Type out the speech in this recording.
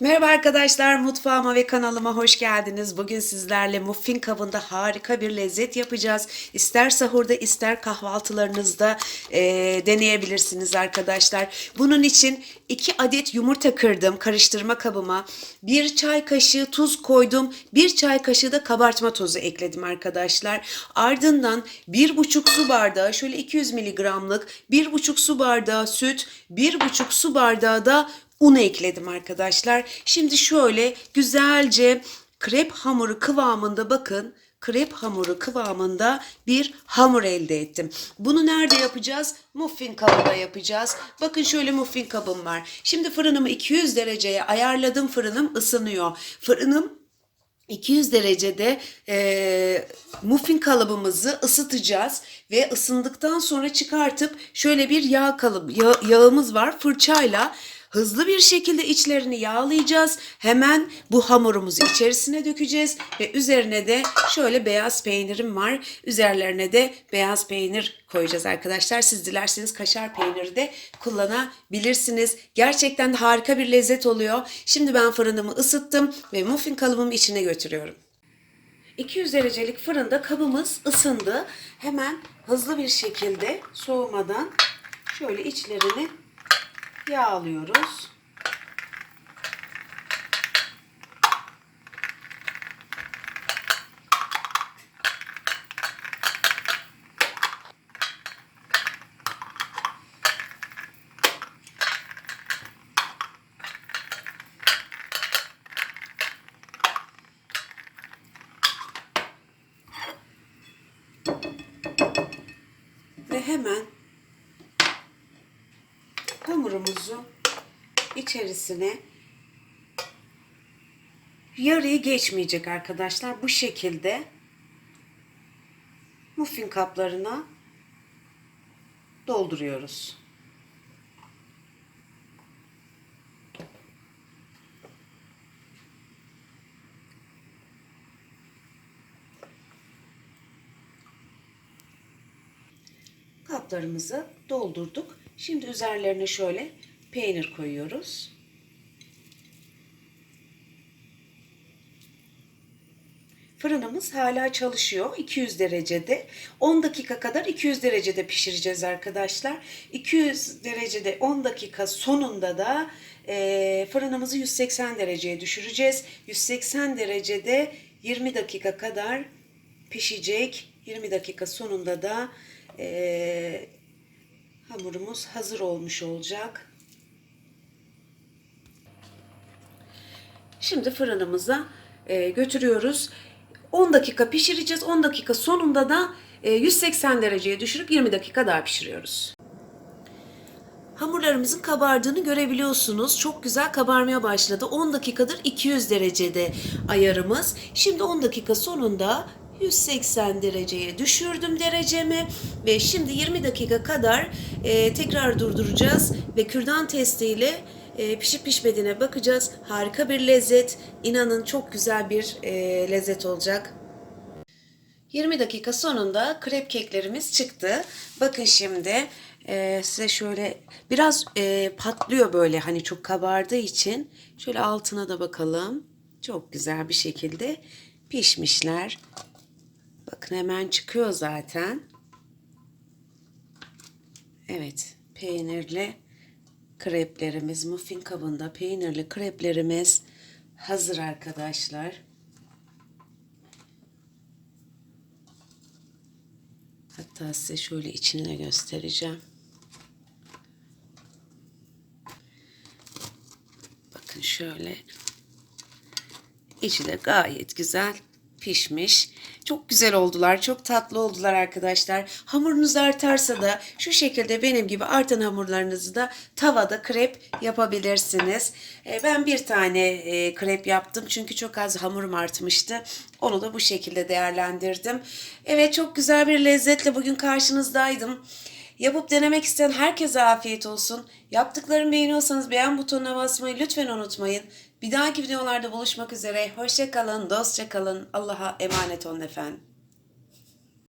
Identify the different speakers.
Speaker 1: Merhaba arkadaşlar, mutfağıma ve kanalıma hoş geldiniz. Bugün sizlerle muffin kabında harika bir lezzet yapacağız. İster sahurda ister kahvaltılarınızda eee, deneyebilirsiniz arkadaşlar. Bunun için 2 adet yumurta kırdım karıştırma kabıma. 1 çay kaşığı tuz koydum. 1 çay kaşığı da kabartma tozu ekledim arkadaşlar. Ardından 1,5 su bardağı şöyle 200 miligramlık 1,5 su bardağı süt, 1,5 su bardağı da un ekledim arkadaşlar. Şimdi şöyle güzelce krep hamuru kıvamında bakın krep hamuru kıvamında bir hamur elde ettim. Bunu nerede yapacağız? Muffin kabında yapacağız. Bakın şöyle muffin kabım var. Şimdi fırınımı 200 dereceye ayarladım. Fırınım ısınıyor. Fırınım 200 derecede e, muffin kalıbımızı ısıtacağız ve ısındıktan sonra çıkartıp şöyle bir yağ kalıbı yağ- yağımız var fırçayla hızlı bir şekilde içlerini yağlayacağız. Hemen bu hamurumuzu içerisine dökeceğiz ve üzerine de şöyle beyaz peynirim var. Üzerlerine de beyaz peynir koyacağız arkadaşlar. Siz dilerseniz kaşar peyniri de kullanabilirsiniz. Gerçekten de harika bir lezzet oluyor. Şimdi ben fırınımı ısıttım ve muffin kalıbımı içine götürüyorum. 200 derecelik fırında kabımız ısındı. Hemen hızlı bir şekilde soğumadan şöyle içlerini yağlıyoruz. Ve hemen hamurumuzu içerisine yarıyı geçmeyecek arkadaşlar. Bu şekilde muffin kaplarına dolduruyoruz. Kaplarımızı doldurduk. Şimdi üzerlerine şöyle peynir koyuyoruz. Fırınımız hala çalışıyor 200 derecede. 10 dakika kadar 200 derecede pişireceğiz arkadaşlar. 200 derecede 10 dakika sonunda da e, fırınımızı 180 dereceye düşüreceğiz. 180 derecede 20 dakika kadar pişecek. 20 dakika sonunda da e, hamurumuz hazır olmuş olacak. Şimdi fırınımıza e, götürüyoruz. 10 dakika pişireceğiz. 10 dakika sonunda da e, 180 dereceye düşürüp 20 dakika daha pişiriyoruz. Hamurlarımızın kabardığını görebiliyorsunuz. Çok güzel kabarmaya başladı. 10 dakikadır 200 derecede ayarımız. Şimdi 10 dakika sonunda 180 dereceye düşürdüm derecemi ve şimdi 20 dakika kadar e, tekrar durduracağız ve kürdan testiyle e, pişip pişmediğine bakacağız. Harika bir lezzet. İnanın çok güzel bir e, lezzet olacak. 20 dakika sonunda krep keklerimiz çıktı. Bakın şimdi e, size şöyle biraz e, patlıyor böyle hani çok kabardığı için. Şöyle altına da bakalım. Çok güzel bir şekilde pişmişler. Bakın hemen çıkıyor zaten. Evet peynirli kreplerimiz muffin kabında peynirli kreplerimiz hazır arkadaşlar. Hatta size şöyle içini de göstereceğim. Bakın şöyle. İçi de gayet güzel pişmiş. Çok güzel oldular. Çok tatlı oldular arkadaşlar. Hamurunuz artarsa da şu şekilde benim gibi artan hamurlarınızı da tavada krep yapabilirsiniz. E, Ben bir tane e, krep yaptım. Çünkü çok az hamurum artmıştı. Onu da bu şekilde değerlendirdim. Evet çok güzel bir lezzetle bugün karşınızdaydım. Yapıp denemek isteyen herkese afiyet olsun. Yaptıklarımı beğeniyorsanız beğen butonuna basmayı lütfen unutmayın. Bir dahaki videolarda buluşmak üzere. Hoşça kalın, dostça kalın. Allah'a emanet olun efendim.